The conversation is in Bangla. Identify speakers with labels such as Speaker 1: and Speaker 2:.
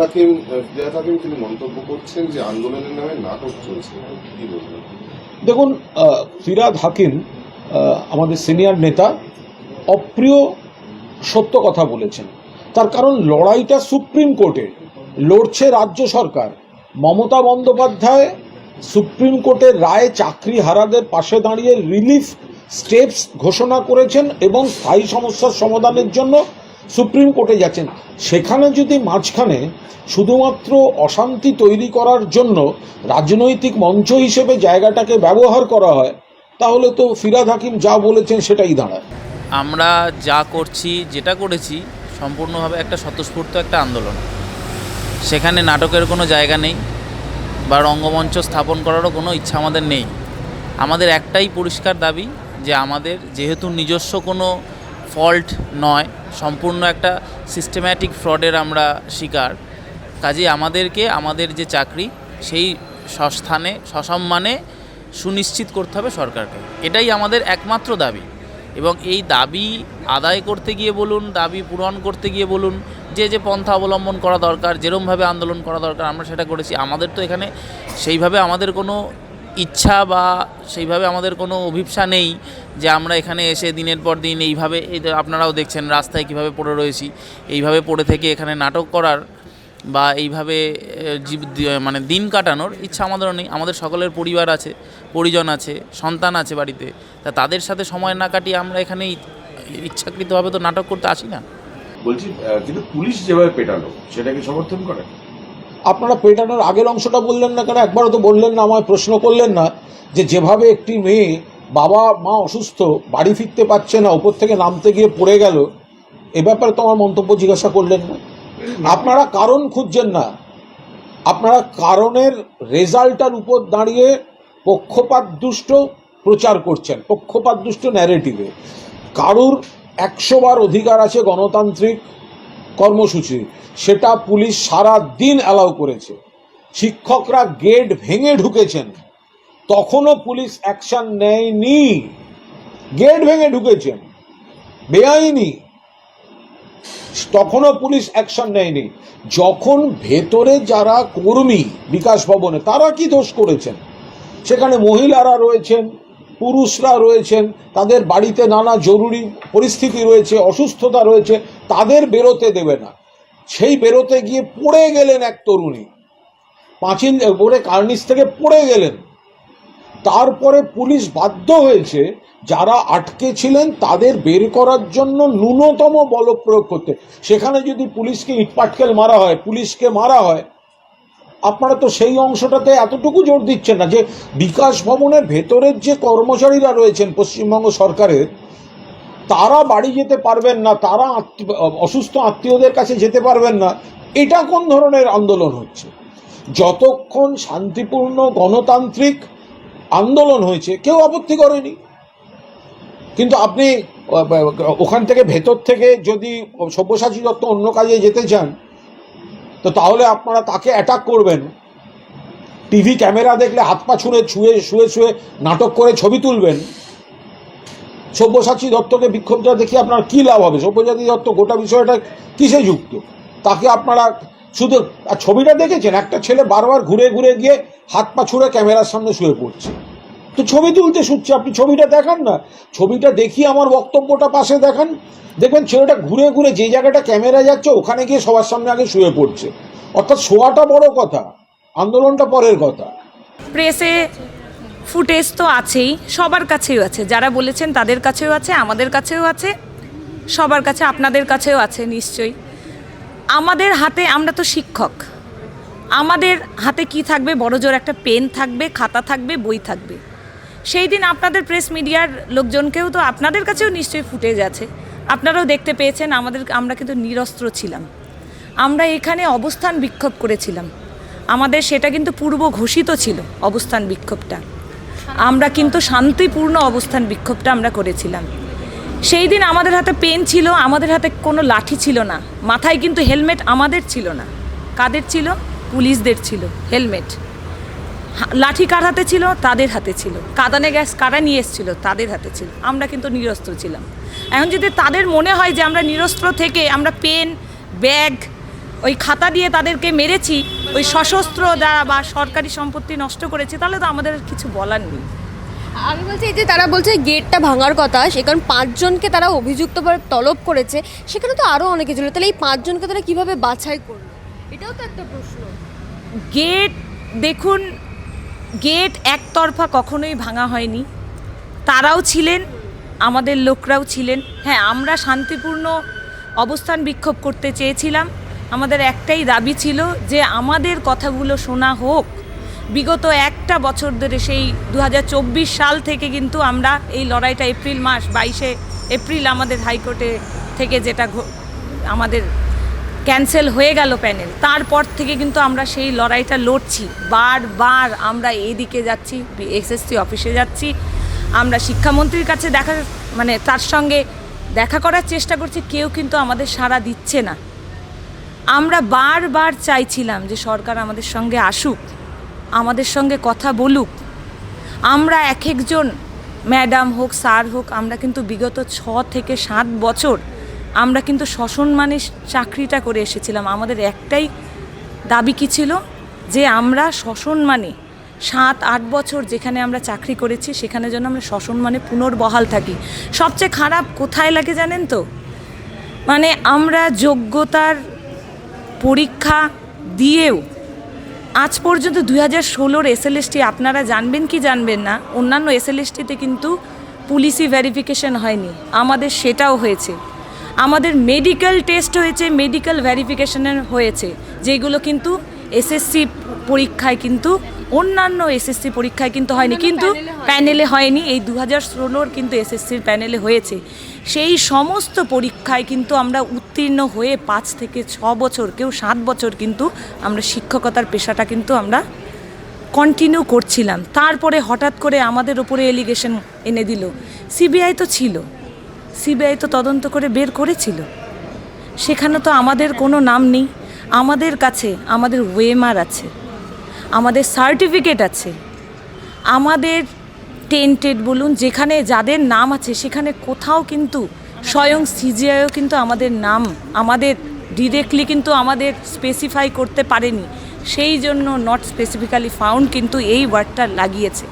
Speaker 1: হাকিম হাকিম তিনি মন্তব্য করছেন যে আন্দোলনের নামে নাটক চলছে। কি বলবেন?
Speaker 2: দেখুন ফিরাদ হাকিম আমাদের সিনিয়র নেতা, অপ্রিয় সত্য কথা বলেছেন। তার কারণ, লড়াইটা সুপ্রিম কোর্টে, লড়ছে রাজ্য সরকার। মমতা বন্দ্যোপাধ্যায় সুপ্রিম কোর্টের রায়ে চাকরি হারাদের পাশে দাঁড়িয়ে রিলিফ স্টেপস ঘোষণা করেছেন এবং স্থায়ী সমস্যার সমাধানের জন্য সুপ্রিম কোর্টে যাচ্ছেন। সেখানে যদি মাঝখানে শুধুমাত্র অশান্তি তৈরি করার জন্য রাজনৈতিক মঞ্চ হিসেবে জায়গাটাকে ব্যবহার করা হয়, তাহলে তো ফিরাদ হাকিম যা বলেছেন সেটাই দাঁড়ায়।
Speaker 3: আমরা যা করছি, যেটা করেছি, সম্পূর্ণভাবে একটা স্বতঃস্ফূর্ত একটা আন্দোলন। সেখানে নাটকের কোনো জায়গা নেই বা রঙ্গমঞ্চ স্থাপন করারও কোনো ইচ্ছা আমাদের নেই। আমাদের একটাই পরিষ্কার দাবি যে আমাদের যেহেতু নিজস্ব কোনো ফল্ট নয়, সম্পূর্ণ একটা সিস্টেম্যাটিক ফ্রডের আমরা শিকার। কাজেই আমাদেরকে আমাদের যে চাকরি, সেই সস্থানে, সসম্মানে সুনিশ্চিত করতে হবে সরকারকে। এটাই আমাদের একমাত্র দাবি। এবং এই দাবি আদায় করতে গিয়ে বলুন, দাবি পূরণ করতে গিয়ে বলুন, যে যে পন্থা অবলম্বন করা দরকার, যেরমভাবে আন্দোলন করা দরকার, আমরা সেটা করেছি। আমাদের তো এখানে সেইভাবে আমাদের কোনো ইচ্ছা বা সেইভাবে আমাদের কোনো অভিপ্সা নেই যে আমরা এখানে এসে দিনের পর দিন এইভাবে এই আপনারাও দেখছেন রাস্তায় কীভাবে পড়ে রয়েছি, এইভাবে পড়ে থেকে এখানে নাটক করার বা এইভাবে জীব মানে দিন কাটানোর ইচ্ছা আমাদেরও নেই। আমাদের সকলের পরিবার আছে, পরিজন আছে, সন্তান আছে বাড়িতে। তা তাদের সাথে সময় না কাটিয়ে আমরা এখানে ইচ্ছাকৃতভাবে তো নাটক করতে আসি না।
Speaker 4: বলছি কিন্তু পুলিশ যেভাবে পেটালো সেটাকে সমর্থন করে?
Speaker 2: আপনারা পেটানোর আগের অংশটা বললেন না কেন? একবারও তো বললেন না, আমায় প্রশ্ন করলেন না যে যেভাবে একটি মেয়ে বাবা, মা অসুস্থ, বাড়ি ফিরতে পারছে না ওপর থেকে নামতে গিয়ে পড়ে গেল, এ ব্যাপারে তো আমার মন্তব্য জিজ্ঞাসা করলেন না। আপনারা কারণ খুঁজছেন না। আপনারা কারণের রেজাল্টার উপর দাঁড়িয়ে পক্ষপাত দুষ্ট প্রচার করছেন, পক্ষপাত দুষ্ট ন্যারেটিভে কারুর একশো বার অধিকার আছে গণতান্ত্রিক কর্মসূচি, সেটা পুলিশ সারা দিন অ্যালাউ করেছে। শিক্ষকরা গেট ভেঙে ঢুকেছেন। তখনও পুলিশ অ্যাকশন নেয়নি। গেট ভেঙে ঢুকেছেন। বেআইনি। তখনও পুলিশ অ্যাকশন নেয়নি। যখন ভেতরে যারা কর্মী বিকাশ ভবনে, তারা কি দোষ করেছেন? সেখানে মহিলারা রয়েছেন। পুরুষরা রয়েছেন, তাদের বাড়িতে নানা জরুরি পরিস্থিতি রয়েছে, অসুস্থতা রয়েছে, তাদের বেরোতে দেবে না। সেই বেরোতে গিয়ে পড়ে গেলেন এক তরুণী। পাঁচিল পড়ে কার্নিস থেকে পড়ে গেলেন। তারপরে পুলিশ বাধ্য হয়েছে, যারা আটকে ছিলেন, তাদের বের করার জন্য ন্যূনতম বল প্রয়োগ করতে। সেখানে যদি পুলিশকে ইটপাটকেল মারা হয়, পুলিশকে মারা হয় আপনারা তো সেই অংশটাতে এতটুকু জোর দিচ্ছেন না যে বিকাশ ভবনের ভেতরের যে কর্মচারীরা রয়েছেন পশ্চিমবঙ্গ সরকারের, তারা বাড়ি যেতে পারবেন না, তারা অসুস্থ আত্মীয়দের কাছে যেতে পারবেন না। এটা কোন ধরনের আন্দোলন হচ্ছে? যতক্ষণ শান্তিপূর্ণ গণতান্ত্রিক আন্দোলন হয়েছে, কেউ আপত্তি করেনি। কিন্তু আপনি ওখান থেকে ভেতর থেকে যদি সব্যসাচী দত্ত অন্য কাজে যেতে চান তো তাহলে আপনারা তাকে অ্যাটাক করবেন। টিভি ক্যামেরা দেখলে হাত পা ছুঁড়ে, ছুঁয়ে শুয়ে শুয়ে নাটক করে ছবি তুলবেন। সব্যসাচী দত্তকে বিক্ষোভটা দেখি আপনার কী লাভ হবে? সব্যসাচী দত্ত গোটা বিষয়টা কিসে যুক্ত? তাকে আপনারা শুধু আর ছবিটা দেখেছেন? একটা ছেলে বারবার ঘুরে ঘুরে গিয়ে হাত পা ছুঁড়ে ক্যামেরার সামনে শুয়ে পড়ছে। তো ছবি তুলতে শুচ্ছে। আপনি ছবিটা দেখান না। ছবিটা দেখিয়ে আমার বক্তব্যটা পাশে দেখান। দেখবেন ছেলেটা ঘুরে ঘুরে যে জায়গাটা ক্যামেরা যাচ্ছে, ওখানে গিয়ে সবার সামনে আগে শুয়ে পড়ছে। অর্থাৎ শোয়াটা বড় কথা, আন্দোলনটা পরের কথা।
Speaker 5: প্রেসে ফুটেজ তো আছেই, সবার কাছেও আছে। যারা বলেছেন তাদের কাছেও আছে, আমাদের কাছেও আছে, সবার কাছে আপনাদের কাছেও আছে নিশ্চয়ই। আমাদের হাতে আমরা তো শিক্ষক। আমাদের হাতে কি থাকবে? বড় জোর একটা পেন থাকবে, খাতা থাকবে, বই থাকবে। সেই দিন আপনাদের প্রেস মিডিয়ার লোকজনকেও তো আপনাদের কাছেও নিশ্চয়ই ফুটেজ আছে। আপনারাও দেখতে পেয়েছেন, আমাদের আমরা কিন্তু নিরস্ত্র ছিলাম। আমরা এখানে অবস্থান বিক্ষোভ করেছিলাম। আমাদের সেটা কিন্তু পূর্ব ঘোষিত ছিল, অবস্থান বিক্ষোভটা। আমরা কিন্তু শান্তিপূর্ণ অবস্থান বিক্ষোভটা আমরা করেছিলাম। সেই দিন আমাদের হাতে পেন ছিল, আমাদের হাতে কোনো লাঠি ছিল না। মাথায় কিন্তু হেলমেট আমাদের ছিল না। কাদের ছিল? পুলিশদের ছিল, হেলমেট। লাঠি কার হাতে ছিল? তাদের হাতে ছিল। কাদানে গ্যাস কারা নিয়ে এসেছিল? তাদের হাতে ছিল। আমরা কিন্তু নিরস্ত্র ছিলাম। এখন যদি তাদের মনে হয় যে আমরা নিরস্ত্র থেকে আমরা পেন ব্যাগ ওই খাতা দিয়ে তাদেরকে মেরেছি ওই সশস্ত্র দ্বারা বা সরকারি সম্পত্তি নষ্ট করেছি তাহলে তো আমাদের কিছু বলার নেই।
Speaker 6: আমি বলছি এই যে তারা বলছে গেটটা ভাঙার কথা সেখানে পাঁচজনকে তারা অভিযুক্ত তলব করেছে সেখানে তো আরও অনেকে ছিল তাহলে এই পাঁচজনকে তারা কীভাবে বাছাই করল? এটাও তো একটা প্রশ্ন।
Speaker 5: গেট দেখুন গেট একতরফা কখনোই ভাঙা হয়নি। তারাও ছিলেন আমাদের লোকরাও ছিলেন। হ্যাঁ আমরা শান্তিপূর্ণ অবস্থান বিক্ষোভ করতে চেয়েছিলাম। আমাদের একটাই দাবি ছিল যে আমাদের কথাগুলো শোনা হোক। বিগত একটা বছর ধরে সেই দু হাজার চব্বিশ সাল থেকে কিন্তু আমরা এই লড়াইটা এপ্রিল মাস, বাইশে এপ্রিল আমাদের হাইকোর্টে থেকে যেটা আমাদের ক্যান্সেল হয়ে গেল প্যানেল। তারপর থেকে কিন্তু আমরা সেই লড়াইটা লড়ছি। বারবার আমরা এইদিকে যাচ্ছি এসএসসি অফিসে যাচ্ছি। আমরা শিক্ষামন্ত্রীর কাছে দেখা মানে তার সঙ্গে দেখা করার চেষ্টা করছি, কেউ কিন্তু আমাদের সাড়া দিচ্ছে না। আমরা বারবার চাইছিলাম যে সরকার আমাদের সঙ্গে আসুক, আমাদের সঙ্গে কথা বলুক। আমরা এক একজন ম্যাডাম হোক, স্যার হোক, আমরা কিন্তু বিগত ছ থেকে সাত বছর আমরা কিন্তু সসম্মানে চাকরিটা করে এসেছিলাম। আমাদের একটাই দাবি কী ছিল? যে আমরা সসম্মানে সাত, আট বছর যেখানে আমরা চাকরি করেছি, সেখানে যেন আমরা সসম্মানে পুনর্বহাল থাকি। সবচেয়ে খারাপ কোথায় লাগে জানেন তো? মানে আমরা যোগ্যতার পরীক্ষা দিয়েও আজ পর্যন্ত দুই হাজার ষোলোর এসএলএসটি আপনারা জানবেন কি জানবেন না? অন্যান্য এসএলএসটিতে কিন্তু পুলিশি ভেরিফিকেশন হয়নি। আমাদের সেটাও হয়েছে। আমাদের মেডিকেল টেস্ট হয়েছে, মেডিকেল ভেরিফিকেশনের হয়েছে, যেগুলো কিন্তু এসএসসি পরীক্ষায় কিন্তু অন্যান্য এসএসসি পরীক্ষায় কিন্তু হয়নি কিন্তু প্যানেলে হয়নি। এই দু হাজার ষোলোর কিন্তু এসএসসির প্যানেলে হয়েছে। সেই সমস্ত পরীক্ষায় কিন্তু আমরা উত্তীর্ণ হয়ে পাঁচ থেকে ছ বছর কেউ সাত বছর কিন্তু আমরা শিক্ষকতার পেশাটা কিন্তু আমরা কন্টিনিউ করছিলাম। তারপরে হঠাৎ করে আমাদের ওপরে এলিগেশন এনে দিল। সিবিআই তো ছিল। সিবিআই তো তদন্ত করে বের করেছিল। সেখানে তো আমাদের কোনো নাম নেই। আমাদের কাছে আমাদের ওয়েমার আছে। আমাদের সার্টিফিকেট আছে। আমাদের টেন্টেড বলুন, যেখানে যাদের নাম আছে, সেখানে কোথাও কিন্তু স্বয়ং সিজিআইও কিন্তু আমাদের নাম, আমাদের ডিরেক্টলি কিন্তু আমাদের স্পেসিফাই করতে পারেনি। সেই জন্য নট স্পেসিফিক্যালি ফাউন্ড কিন্তু এই ওয়ার্ডটা লাগিয়েছে।